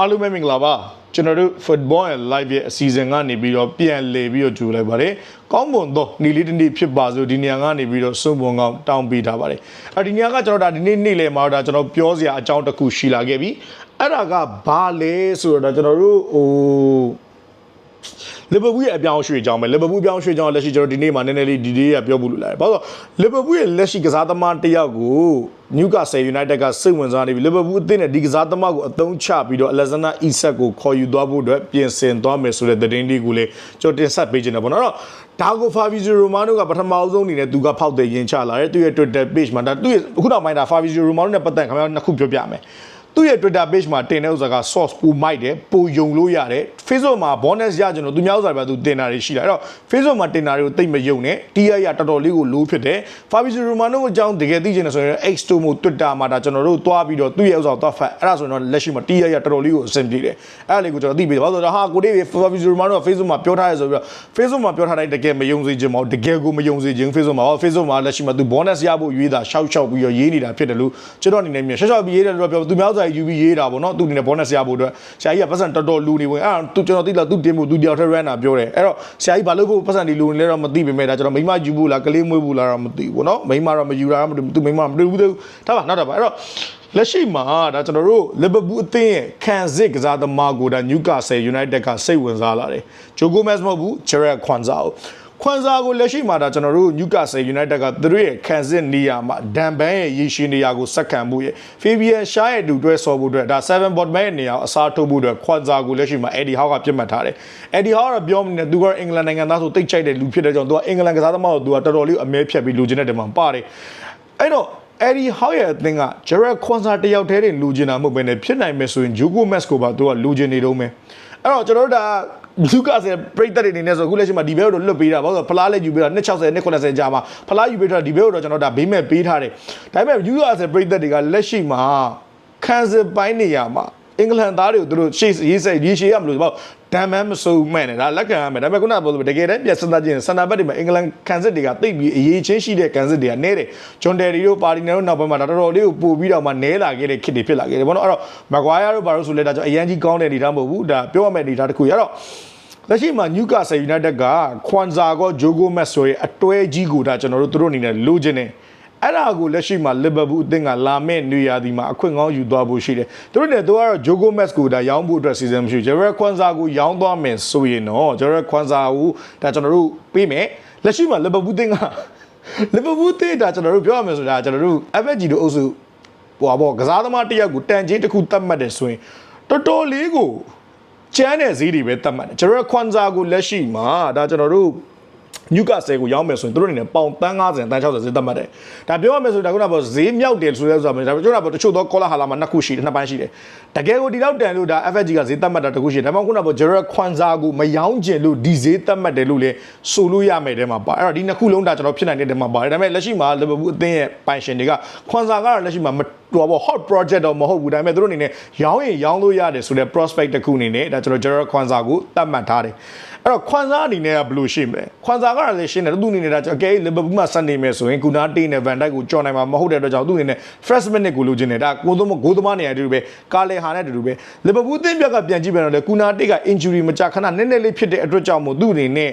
အားလုံးပဲမင်္ဂလာပါကျွန်တော်တို့ football and live ရဲ့အစီအစဉ်ကနေပြီးတော့ပြန်လည်ပြီးတော့ကြိုလိုက်ပါတယ်ကောင်းမွန်သောနေ့လေးတစ်နေ့ဖြစ်ပါစို့ဒီနေရာကနေပြီးတော့စုံပုံကောင်းတောင်းပေးထားပါတယ်အဲဒီနေရာကကျွန်တော်ဒါဒီနေ့နေ့လည်မှာတော့ဒါကျွန်တော်ပြောစရာအကြောင်းတစ်ခုရှိလာခဲ့ပြီအဲ့ဒါကဘာလဲဆိုတော့ဒါကျွန်တော်တို့ဟို လီဗာပူးရဲ့အပြောင်းအရွှေ့အကြောင်းပဲလီဗာပူးအပြောင်းအရွှေ့အကြောင်းလက်ရှိကျွန်တော်ဒီနေ့မှာနည်းနည်းလေးဒီနေ့ကပြောဖို့လိုလာတယ်။ဘာလို့လဲလီဗာပူးရဲ့လက်ရှိကစားသမားတစ်ယောက်ကိုနျူကာဆယ်ယူနိုက်တက်ကစိတ်ဝင်စားနေပြီလီဗာပူးအသင်းနဲ့ဒီကစားသမားကိုအသုံးချပြီးတော့အလက်ဇန်နာအီဆက်ကိုခေါ်ယူသွားဖို့အတွက်ပြင်ဆင်သွားမယ်ဆိုတဲ့သတင်းလေးကိုလည်းကျွန်တော်တင်ဆက်ပေးချင်တယ်ပေါ့နော်။အဲ့တော့ဒါကိုဖာဗီဇီရိုမာနိုကပထမအဆုံးအနေနဲ့သူကဖောက်တဲ့ရင်ချလာတယ်သူရဲ့ Twitter page မှာဒါသူရဲ့အခုနောက်ပိုင်းဒါဖာဗီဇီရိုမာနိုနဲ့ပတ်သက်ခင်ဗျားနှစ်ခုပြောပြမယ်။ သူ့ရဲ့ Twitter page မှာတင်တဲ့ဥစ္စာက source ပူမိုက်တယ်ပူယုံလို့ရတယ် Facebook မှာ bonus ရကြလို့သူများဥစ္စာပဲသူတင်တာတွေရှိတယ်အဲ့တော့ Facebook မှာတင်တာတွေကိုတိတ်မယုံနဲ့ TI ရတော်တော်လေးကိုလိုးဖြစ်တယ် Fabrizio Romano အကြောင်းတကယ်သိချင်တယ်ဆိုရင် X2 မို့ Twitter မှာဒါကျွန်တော်တို့တွားပြီးတော့သူ့ရဲ့ဥစ္စာကိုတွားဖတ်အဲ့ဒါဆိုရင်တော့လက်ရှိမှာ TI ရတော်တော်လေးကိုအဆင်ပြေတယ်အဲ့ဒါလေးကိုကျွန်တော်သိပြီဘာလို့လဲဆိုတော့ဟာကိုလေး Fabrizio Romano က Facebook မှာပြောထားရဆိုပြီးတော့ Facebook မှာပြောထားတိုင်းတကယ်မယုံစေချင်ပါဘူးတကယ်ကိုမယုံစေချင် Facebook မှာဟော Facebook မှာလက်ရှိမှာသူ bonus ရဖို့ရွေးတာရှောက်ရှောက်ပြီးတော့ရေးနေတာဖြစ်တယ်လို့ကျွန်တော်အနေနဲ့မြင်ရှောက်ရှောက်ပြီးရေးတယ်လို့ပြောသူများဥစ္စာယူပြီးရေးတာပေါ့နော်သူအနေနဲ့ bonus ရဖို့အတွက်ဆရာကြီးကပတ်စံတော်တော်လူနေဝင်အဲ့ဒါသူကျွန်တော်သိလားသူတင်ဖို့သူတယောက်တည်း run တာပြောတယ်အဲ့တော့ဆရာကြီးဘာလို့ဖို့ပတ်စံဒီလူနေလဲတော့မသိပေမဲ့ဒါကျွန်တော်မိမယူဖို့လားကလေးမွေးဖို့လားတော့မသိဘူးပေါ့နော်မိမတော့မယူတာတော့မသိဘူးသူမိမမတွေ့ဘူးသေးဘူးဒါပါနောက်တော့ပါအဲ့တော့လက်ရှိမှာဒါကျွန်တော်တို့လီဗာပူးအသင်းရဲ့ခံစစ်ကစားသမားကိုဒါနျူကာဆယ်ယူနိုက်တက်ကစိတ်ဝင်စားလာတယ်ဂျိုဂိုမက်စ်မဟုတ်ဘူးဂျရက်ခွန်ဇာကို ခွန်ဇာကိုလက်ရှိမှာဒါကျွန်တော်တို့နျူကာဆယ်ယူနိုက်တက်ကသူတို့ရဲ့ခံစစ်နေရာမှာဒန်ဘန်ရဲ့ရေရှည်နေရာကိုစက္ကန့်မှုရဲ့ဖီဗီယန်ရှားရဲ့အတူတွဲဆော်ဖို့အတွက်ဒါ7 bot man ရဲ့နေရာကိုအစားထိုးဖို့အတွက်ခွန်ဇာကိုလက်ရှိမှာအက်ဒီဟောက်ကပြစ်မှတ်ထားတယ်အက်ဒီဟောက်ကတော့ပြောမနေသူကအင်္ဂလန်နိုင်ငံသားဆိုတိတ်ချိုက်တဲ့လူဖြစ်တဲ့ကြောင့်သူကအင်္ဂလန်ကစားသမားကိုသူကတော်တော်လေးအမဲဖြတ်ပြီးလူချင်းတဲ့တဲမှာပါတယ်အဲ့တော့အဲ့ဒီဟောက်ရဲ့အသင်းကဂျရက်ခွန်ဆာတယောက်တည်းတင်လူချင်တာမဟုတ်ဘဲနဲ့ဖြစ်နိုင်မယ်ဆိုရင်ဂျူကိုမက်စ်ကိုပါသူကလူချင်နေတော့မယ်အဲ့တော့ကျွန်တော်တို့ဒါ လူကာဆယ်ပရိသတ်တွေအနေနဲ့ဆိုအခုလက်ရှိမှာဒီဘဲကိုတော့လွတ်ပေးတာဘာလို့လဲဖလားလက်ယူပေးတာ260 290ကြာမှာဖလားယူပေးတာဒီဘဲကိုတော့ကျွန်တော်ဒါဘေးမဲ့ပေးထားတယ်ဒါပေမဲ့ယူကာဆယ်ပရိသတ်တွေကလက်ရှိမှာခံစစ်ပိုင်းနေရာမှာ အင်္ဂလန်သားတွေကိုသူတို့ရှေ့ရေးစိတ်ရေးရှေ့ရမလို့ပေါ့ဒမ်မန်မဆိုးမဲ့နဲ့ဒါလက်ခံရမယ်ဒါပေမဲ့ခုနကပြောလို့တကယ်တမ်းပြန်စဉ်းစားကြည့်ရင်စန္ဒဘက်တွေမှာအင်္ဂလန်ကန်စစ်တွေကတိတ်ပြီးအရေးချင်းရှိတဲ့ကန်စစ်တွေကနဲတယ်ဂျွန်တယ်ရီတို့ပါတီနယ်တို့နောက်ပိုင်းမှာဒါတော်တော်လေးကိုပို့ပြီးတော့မှနဲလာခဲ့တဲ့ခစ်တွေဖြစ်လာခဲ့တယ်ဘောနော်အဲ့တော့မကွာယာတို့ဘာလို့ဆိုလဲဒါကြောင့်အရန်ကြီးကောင်းတဲ့အနေထားမဟုတ်ဘူးဒါပြောရမယ့်အနေထားတစ်ခုရတော့လက်ရှိမှာနျူကာဆယ်ယူနိုက်တက်ကခွန်ဇာကောဂျိုဂိုမက်ဆိုရဲ့အတွဲကြီးကိုဒါကျွန်တော်တို့သူတို့အနေနဲ့လိုချင်တယ် အဲ့ဒါကိုလက်ရှိမှာလီဗာပူးအသင်းကလာမဲ့နေရာဒီမှာအခွင့်ကောင်းယူသွားဖို့ရှိတယ်သူတို့လည်းသူကတော့ဂျိုဂိုမက်စ်ကိုဒါရောင်းဖို့အတွက်စီစဉ်မရှိဘူးဂျယ်ရက်ခွန်ဇာကိုရောင်းသွားမယ်ဆိုရင်တော့ဂျယ်ရက်ခွန်ဇာကိုဒါကျွန်တော်တို့ပေးမယ်လက်ရှိမှာလီဗာပူးအသင်းကလီဗာပူးအသင်းဒါကျွန်တော်တို့ပြောရမယ်ဆိုတာကျွန်တော်တို့ FG တို့အုပ်စုဟိုပါဘောကစားသမားတစ်ယောက်ကိုတန်ချင်းတစ်ခုတတ်မှတ်တယ်ဆိုရင်တော်တော်လေးကိုကျန်းတဲ့ဈေးတွေပဲတတ်မှတ်တယ်ဂျယ်ရက်ခွန်ဇာကိုလက်ရှိမှာဒါကျွန်တော်တို့ ညုကဆယ်ကိုရောင်းမယ်ဆိုရင်တို့အနေနဲ့ပေါင်တန်း90တန်း60ဈေးသတ်မှတ်တယ်။ဒါပြောရမယ်ဆိုရင်ဒါကကတော့ဈေးမြောက်တယ်ဆိုရဲဆိုတာမျိုးဒါပြောတာပေါ့တချို့သောကောလာဟာလာမှာနှစ်ခုရှိတယ်နှစ်ပိုင်းရှိတယ်။တကယ်ကိုဒီလောက်တန်လို့ဒါ FFG ကဈေးသတ်မှတ်တာတစ်ခုရှိတယ်။ဒါမှမဟုတ်ခုနကပေါ့ Gerard Kwanza ကိုမရောင်းကျင်လို့ဒီဈေးသတ်မှတ်တယ်လို့လေဆိုလို့ရမယ်တဲ့မှာပါ။အဲ့တော့ဒီနှစ်ခုလုံးဒါကျွန်တော်ဖြစ်နိုင်တဲ့တဲမှာပါတယ်။ဒါပေမဲ့လက်ရှိမှာ Liverpool အသင်းရဲ့ပိုင်ရှင်တွေက Kwanza ကတော့လက်ရှိမှာမဟိုပေါ့ hot project တော့မဟုတ်ဘူးဒါပေမဲ့တို့အနေနဲ့ရောင်းရင်ရောင်းလို့ရတယ်ဆိုတဲ့ prospect တစ်ခုအနေနဲ့ဒါကျွန်တော် Gerard Kwanza ကိုသတ်မှတ်ထားတယ် အဲ့တော့ခွန်စားအနေနဲ့ကဘယ်လိုရှိမလဲခွန်စားကလည်းရှင်းတယ်သူအနေနဲ့ဒါအကယ်လီဗာပူးမှာဆက်နေမယ်ဆိုရင်ကူနာတေးနဲ့ဗန်ဒိုက်ကိုကြော်နိုင်မှာမဟုတ်တဲ့အတွက်ကြောင့်သူအနေနဲ့ first minute ကိုလိုချင်တယ်ဒါကိုသုံးဂိုးသမားနေရာတူတူပဲကာလေဟာနဲ့တူတူပဲလီဗာပူးအသင်းပြက်ကပြန်ကြည့်ပြန်တော့လေကူနာတေးက injury မကြခဏနည်းနည်းလေးဖြစ်တဲ့အတွက်ကြောင့်မို့သူအနေနဲ့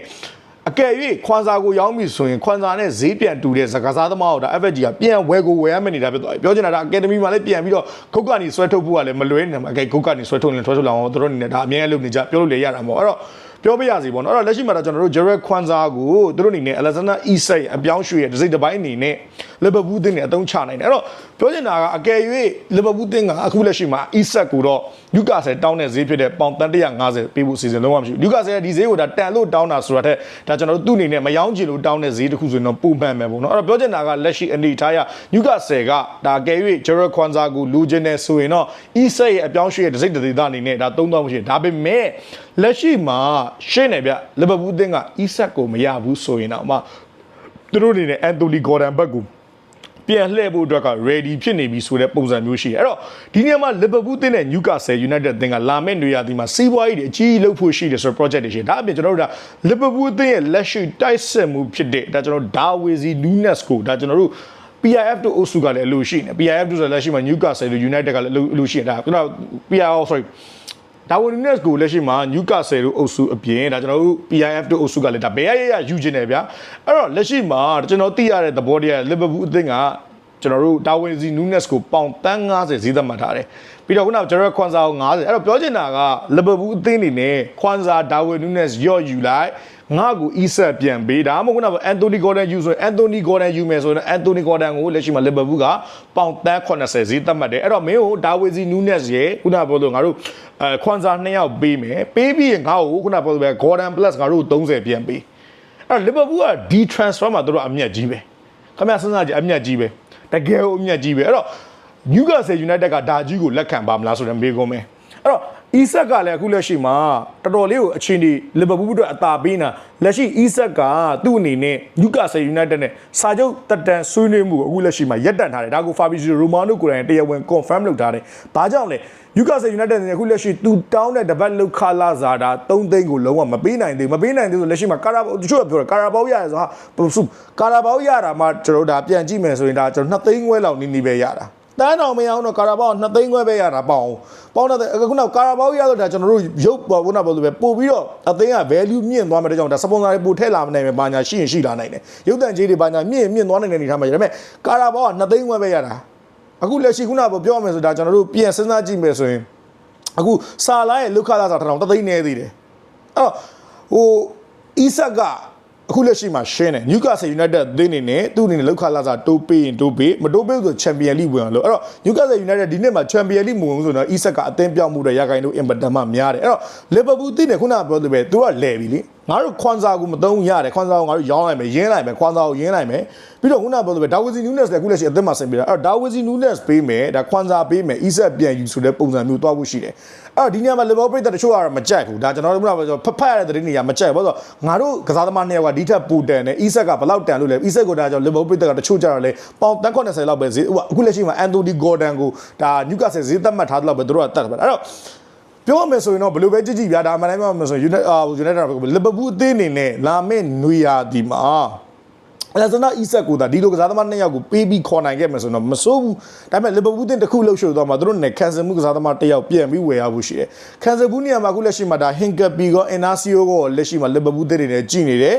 အကယ်၍ခွန်စာကိုရောင်းပြီဆိုရင်ခွန်စာနဲ့ဈေးပြန်တူတဲ့စကားစားသမားတို့ဒါ FFG ကပြန်ဝယ်ကိုဝယ်ရမယ့်နေတာဖြစ်သွားပြီပြောချင်တာဒါအကယ်ဒမီမှာလည်းပြန်ပြီးတော့ခုတ်ကနေဆွဲထုတ်ဖို့ကလည်းမလွဲနေမှာအကယ်ခုတ်ကနေဆွဲထုတ်ရင်ဆွဲထုတ်လာအောင်တို့အနေနဲ့ဒါအမြဲလုပ်နေကြပြောလို့လေရတာမဟုတ်အဲ့တော့ ပြောပြရစီပေါ့နော်အဲ့တော့လက်ရှိမှာတော့ကျွန်တော်တို့ Jared Kwanza ကိုသူတို့အနေနဲ့ Alexander Isak အပြောင်းရွှေ့ရဲ့တစ်စိတ်တစ်ပိုင်းအနေနဲ့ Liverpool တင်းနဲ့အသုံးချနိုင်တယ်အဲ့တော့ပြောချင်တာကအကယ်၍ Liverpool တင်းကအခုလက်ရှိမှာ Isak ကိုတော့ Newcastle တောင်းတဲ့ဈေးဖြစ်တဲ့ပေါင်တန်150ပေးဖို့စီစဉ်လုံးဝမရှိဘူး Newcastle ဒီဈေးကိုဒါတန်လို့တောင်းတာဆိုတာတဲ့ဒါကျွန်တော်တို့သူ့အနေနဲ့မယောင်းချင်လို့တောင်းတဲ့ဈေးတစ်ခုဆိုရင်တော့ပုံမှန်ပဲပေါ့နော်အဲ့တော့ပြောချင်တာကလက်ရှိအနေထားရ Newcastle ကဒါကယ်၍ Jared Kwanza ကိုလူချင်းနေဆိုရင်တော့ Isak ရဲ့အပြောင်းရွှေ့ရဲ့တစ်စိတ်တစ်ဒေသအနေနဲ့ဒါသုံးတော့မရှိဒါပေမဲ့လက်ရှိမှာရှင်းနေဗျလီဗာပူးအသင်းက Isak ကိုမရဘူးဆိုရင်တော့အမသူတို့အနေနဲ့ Anthony Gordon ဘက်ကိုပြန်လှည့်ဖို့အတွက်က ready ဖြစ်နေပြီဆိုတဲ့ပုံစံမျိုးရှိတယ်အဲ့တော့ဒီနေရာမှာ Liverpool တင်းနဲ့ Newcastle United တင်းကလာမယ့်နေရာဒီမှာစီးပွားရေးတွေအကြီးကြီးလုပ်ဖို့ရှိတယ်ဆိုတဲ့ project တွေရှိတယ်ဒါအပြင်ကျွန်တော်တို့ဒါ Liverpool တင်းရဲ့လက်ရှိတိုက်စစ်မှုဖြစ်တဲ့ဒါကျွန်တော် Darwin Nunes ကိုဒါကျွန်တော်တို့ PIF တို့အုပ်စုကလည်းအလိုရှိနေ PIF တို့ဆိုလက်ရှိမှာ Newcastle တို့ United ကလည်းအလိုရှိနေတာခုန PIF sorry ဒါဝင်နက်ကိုလက်ရှိမှာနျူကာဆယ်တို့အုပ်စုအပြင်ဒါကျွန်တော်တို့ PIF တို့အုပ်စုကလည်းဒါဘယ်ရရရယူခြင်းတယ်ဗျာအဲ့တော့လက်ရှိမှာကျွန်တော်သိရတဲ့သဘောတရားလီဗာပူးအသင်းကကျွန်တော်တို့ဒါဝင်စီနူးနက်ကိုပေါင်တန်း90ဈေးသက်မှတ်ထားတယ်ပြီးတော့ခုနကကျွန်တော်ခွန်စာကို90အဲ့တော့ပြောချင်တာကလီဗာပူးအသင်းအနေနဲ့ခွန်စာဒါဝင်နူးနက်ရော့ယူလိုက် ငါ့ကိုအီဆက်ပြန်ပေးဒါမှမဟုတ်ခုနကအန်တိုနီဂေါ်ဒန်ယူဆိုရင်အန်တိုနီဂေါ်ဒန်ယူမယ်ဆိုရင်အန်တိုနီဂေါ်ဒန်ကိုလက်ရှိမှာလီဗာပူးကပေါင်တန်း80ဈေးသက်မှတ်တယ်အဲ့တော့မင်းကိုဒါဝေစီနူးနက်ရဲ့ခုနကပြောလို့ငါတို့အဲခွန်စာ2ယောက်ပေးမယ်ပေးပြီးရင်ငါ့ကိုခုနကပြောလို့ပဲဂေါ်ဒန် plus ငါတို့30ပြန်ပေးအဲ့တော့လီဗာပူးကဒီ transfer မှာတို့ကအမြတ်ကြီးပဲခင်ဗျာစဉ်းစားကြည့်အမြတ်ကြီးပဲတကယ်ကိုအမြတ်ကြီးပဲအဲ့တော့ Newcastle United ကဒါကြီးကိုလက်ခံပါမလားဆိုတဲ့မေးခွန်းပဲအဲ့တော့ အီဆက်ကလည်းအခုလက်ရှိမှာတော်တော်လေးကိုအချင်းဒီလီဗာပူးအတွက်အသာပေးနေတာလက်ရှိအီဆက်ကသူ့အနေနဲ့ Newcastle United နဲ့စာချုပ်တက်တန်ဆွေးနွေးမှုကိုအခုလက်ရှိမှာရပ်တန့်ထားတယ်ဒါကို Fabrizio Romano ကိုယ်တိုင်တရားဝင် confirm လုပ်ထားတယ်ဒါကြောင့်လေ Newcastle United နဲ့အခုလက်ရှိသူတောင်းတဲ့တပတ်လောက်ခလာစားတာ3သိန်းကိုလုံးဝမပေးနိုင်သေးဘူးမပေးနိုင်သေးဘူးလက်ရှိမှာကာရာဘောတချို့ကပြောတယ်ကာရာဘောရရဆိုဟာစုကာရာဘောရတာမှကျွန်တော်တို့ဒါပြန်ကြည့်မယ်ဆိုရင်ဒါကျွန်တော်2သိန်းခွဲလောက်နီးနီးပဲရတာ တန်းတော်မရအောင်တော့ကာရာဘောက2သိန်းခွဲပဲရတာပေါ့အောင်ပေါင်းတဲ့အခုနောက်ကာရာဘောရတော့ဒါကျွန်တော်တို့ရုပ်ပေါ်ခုနပြောလို့ပဲပို့ပြီးတော့အသိန်းက value မြင့်သွားမယ်တဲ့ကြောင့်ဒါ sponsor တွေပို့ထည့်လာနိုင်မယ်ဘာညာရှိရင်ရှိလာနိုင်တယ်ရုပ်တန်ကြီးတွေဘာညာမြင့်မြင့်သွားနိုင်တဲ့အနေထားမှာဒါပေမဲ့ကာရာဘောက2သိန်းခွဲပဲရတာအခုလက်ရှိခုနကပြောရမယ်ဆိုဒါကျွန်တော်တို့ပြန်စဉ်းစားကြည့်မယ်ဆိုရင်အခုစာလာရဲ့လုခလာစာတစ်ထောင်တစ်သိန်းနေသေးတယ်အဲ့တော့ဟိုအီဆက်က အခုလက်ရှိမှာရှင်းတယ် Newcastle United အသင်းအနေနဲ့သူ့အနေနဲ့လောက်ခလာစားတိုးပေးရင်တိုးပေးမတိုးပေးဆို Champion League ဝင်အောင်လို့အဲ့တော့ Newcastle United ဒီနှစ်မှာ Champion League မဝင်ဘူးဆိုတော့ Isak ကအသင်းပြောင်းမှုတဲ့ရခိုင်တို့အင်ပတန်မှများတယ်အဲ့တော့ Liverpool အသင်းနဲ့ခုနကပြောလို့ပဲသူကလဲပြီလေ ငါတို့ခွန်စာကိုမသုံးရတယ်ခွန်စာကိုငါတို့ရောင်းလိုက်မယ်ရင်းလိုက်မယ်ခွန်စာကိုရင်းလိုက်မယ်ပြီးတော့ခုနကပြောလို့ပဲဒါဝီစီနူးနက်စ်လည်းအခုလက်ရှိအသင်းမှာဆင်ပြတာအဲ့တော့ဒါဝီစီနူးနက်စ်ပေးမယ်ဒါခွန်စာပေးမယ် Isak ပြန်ယူဆိုတဲ့ပုံစံမျိုးသွားဖို့ရှိတယ်အဲ့တော့ဒီညမှာ Liverpool ပြည်သက်တချို့ကတော့မကြိုက်ဘူးဒါကျွန်တော်တို့ကဖတ်ဖတ်ရတဲ့သတင်းတွေကမကြိုက်ဘူးဘာလို့ငါတို့ကစားသမားနှစ်ယောက်ကဒီထက်ပူတန်တယ် Isak ကဘယ်လောက်တန်လို့လဲ Isak ကိုဒါကြောင့် Liverpool ပြည်သက်ကတချို့ကြတော့လေပေါင်180လောက်ပဲဈေးအခုလက်ရှိမှာ Anthony Gordon ကိုဒါ Newcastle ဈေးသတ်မှတ်ထားတယ်လို့ပဲတို့ကတတ်တယ်အဲ့တော့ ပြောရမယ်ဆိုရင်တော့ဘယ်လိုပဲကြည့်ကြည့်ဗျာဒါမှလည်းမဟုတ်ဆိုရင် United အာ United လီဗာပူးအသင်းအနေနဲ့လာမယ့်နွေရာသီမှာအဲ့ဒါဆိုတော့အီဆက်ကိုဒါဒီလိုကစားသမားနှစ်ယောက်ကိုပေးပြီးခေါ်နိုင်ခဲ့မယ်ဆိုတော့မစိုးဘူးဒါပေမဲ့လီဗာပူးတင်တစ်ခုလှုပ်ရှုပ်သွားမှာသူတို့နဲ့ကန်ဆယ်မှုကစားသမားတစ်ယောက်ပြန်ပြီးဝယ်ရဖို့ရှိတယ်ကန်ဆယ်ဘူးနေရာမှာအခုလက်ရှိမှာဒါဟင်ကပီကောအင်နာစီယိုကိုလက်ရှိမှာလီဗာပူးတင်နေတယ်ကြည်နေတယ်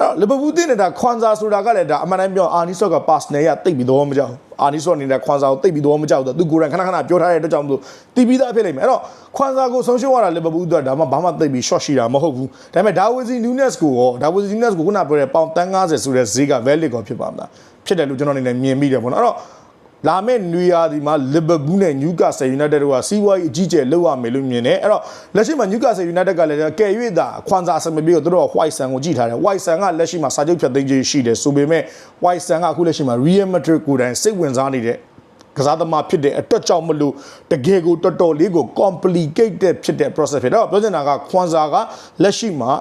အဲ့တော့လီဗာပူးတင်နေတာခွန်စာဆိုတာကလည်းဒါအမှန်တမ်းပြောအာနီဆော့ကပတ်စနယ်ရတိတ်ပြီးတော့မကြောက်အာနီဆော့နေတဲ့ခွန်စာကိုတိတ်ပြီးတော့မကြောက်တော့သူကိုယ်တိုင်ခဏခဏပြောထားတဲ့အတွက်ကြောင့်မလို့တီးပြီးသားဖြစ်လိမ့်မယ်အဲ့တော့ခွန်စာကိုဆုံးရှုံးရတာလီဗာပူးအတွက်ဒါမှဘာမှတိတ်ပြီး short ရှိတာမဟုတ်ဘူးဒါပေမဲ့ဒါဝီစီနူးနက်စ်ကိုရောဒါဝီစီနူးနက်စ်ကိုခုနပြောတဲ့ပေါင်350ဆိုတဲ့ဈေးက valid ကိုဖြစ်ပါမလားဖြစ်တယ်လို့ကျွန်တော်အနေနဲ့မြင်မိတယ်ပေါ့နော်အဲ့တော့ လာမယ့်နွေရာသီမှာလီဗာပူးနဲ့နျူကာဆယ်ယူနိုက်တက်တို့ကစီးပွားရေးအကြီးကျယ်လုပ်ရမယ်လို့မြင်တယ်အဲ့တော့လက်ရှိမှာနျူကာဆယ်ယူနိုက်တက်ကလည်းကယ်၍သာခွန်စာစမပြီးတော့သူတို့က white sun ကိုကြည့်ထားတယ် white sun ကလက်ရှိမှာစာချုပ်ဖြတ်သိမ်းခြင်းရှိတယ်ဆိုပေမဲ့ white sun ကအခုလက်ရှိမှာ real madrid ကိုယ်တိုင်စိတ်ဝင်စားနေတဲ့ကစားသမားဖြစ်တဲ့အတွက်ကြောင့်မလို့တကယ်ကိုတော်တော်လေးကို complicated ဖြစ်တဲ့ process ဖြစ်တော့ပြောချင်တာကခွန်စာကလက်ရှိမှာ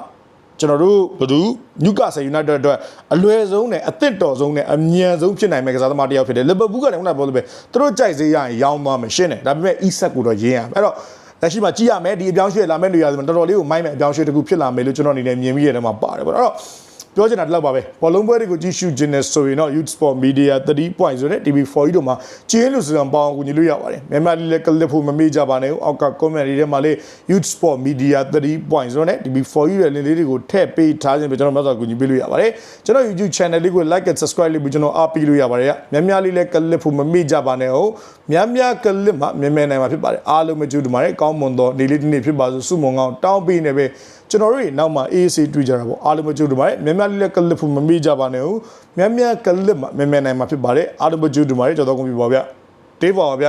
ကျွန်တော်တို့ဘယ်သူနျူကာဆယ်ယူနိုက်တက်အတွက်အလွယ်ဆုံးနဲ့အသစ်တော်ဆုံးနဲ့အမြန်ဆုံးဖြစ်နိုင်မယ့်ကစားသမားတစ်ယောက်ဖြစ်တယ်လီဗာပူးကလည်းခုနကပြောလို့ပဲသူတို့ကြိုက်စေးရရင်ရောင်းသွားမယ်ရှင်းတယ်ဒါပေမဲ့ e-set ကိုတော့ရင်းရမယ်အဲ့တော့လက်ရှိမှာကြည့်ရမယ်ဒီအပြောင်းရွှေ့လာမယ့်နေရာဆိုတော့တော်တော်လေးကိုမိုင်းမဲ့အပြောင်းရွှေ့တစ်ခုဖြစ်လာမယ်လို့ကျွန်တော်အနေနဲ့မြင်မိရတဲ့မှာပါတယ်ပေါ့အဲ့တော့ ပြောချင်တာဒီလောက်ပါပဲဘောလုံးပွဲတွေကိုကြည့်ရှုခြင်းနဲ့ဆိုရင်တော့ Youth Sport Media 3 point ဆိုတဲ့ TV4 ကြီးတို့မှာကျင်းလို့ဆိုရင်ပေါအောင်ကူညီလို့ရပါတယ်မြန်မာလေးလည်းကလစ်ဖို့မမေ့ကြပါနဲ့အောက်က comment တွေထဲမှာလေး Youth Sport Media 3 point ဆိုတဲ့ TV4 ကြီးရဲ့ link လေးတွေကိုထည့်ပေးထားခြင်းပဲကျွန်တော်မှတ်စာကူညီပေးလို့ရပါတယ်ကျွန်တော် YouTube channel လေးကို like and subscribe လုပ်ပြီးကျွန်တော်အားပေးလို့ရပါတယ်များများလေးလည်းကလစ်ဖို့မမေ့ကြပါနဲ့ဟုတ်များများကလစ်မှာမြန်မြန်နိုင်မှာဖြစ်ပါတယ်အားလုံးမကြည့်တူပါတယ်ကောင်းမွန်သောနေ့လေးတစ်နေ့ဖြစ်ပါစို့စုမုံကောင်းတောင်းပေးနေပဲ ကျွန်တော်တို့နောက်မှာ AAC တွေ့ကြတာပေါ့အားလုံးမကြည့်တူပါတယ်မြန်များလေးလည်းကလစ်ဖို့မမေ့ကြပါနဲ့ဟုတ်များများကလစ်မှာမြန်မြန်နိုင်မှာဖြစ်ပါတယ်အားလုံးမကြည့်တူပါတယ်ကျွန်တော်ကုန်ပြီပါဗျတေးပါပါဗျ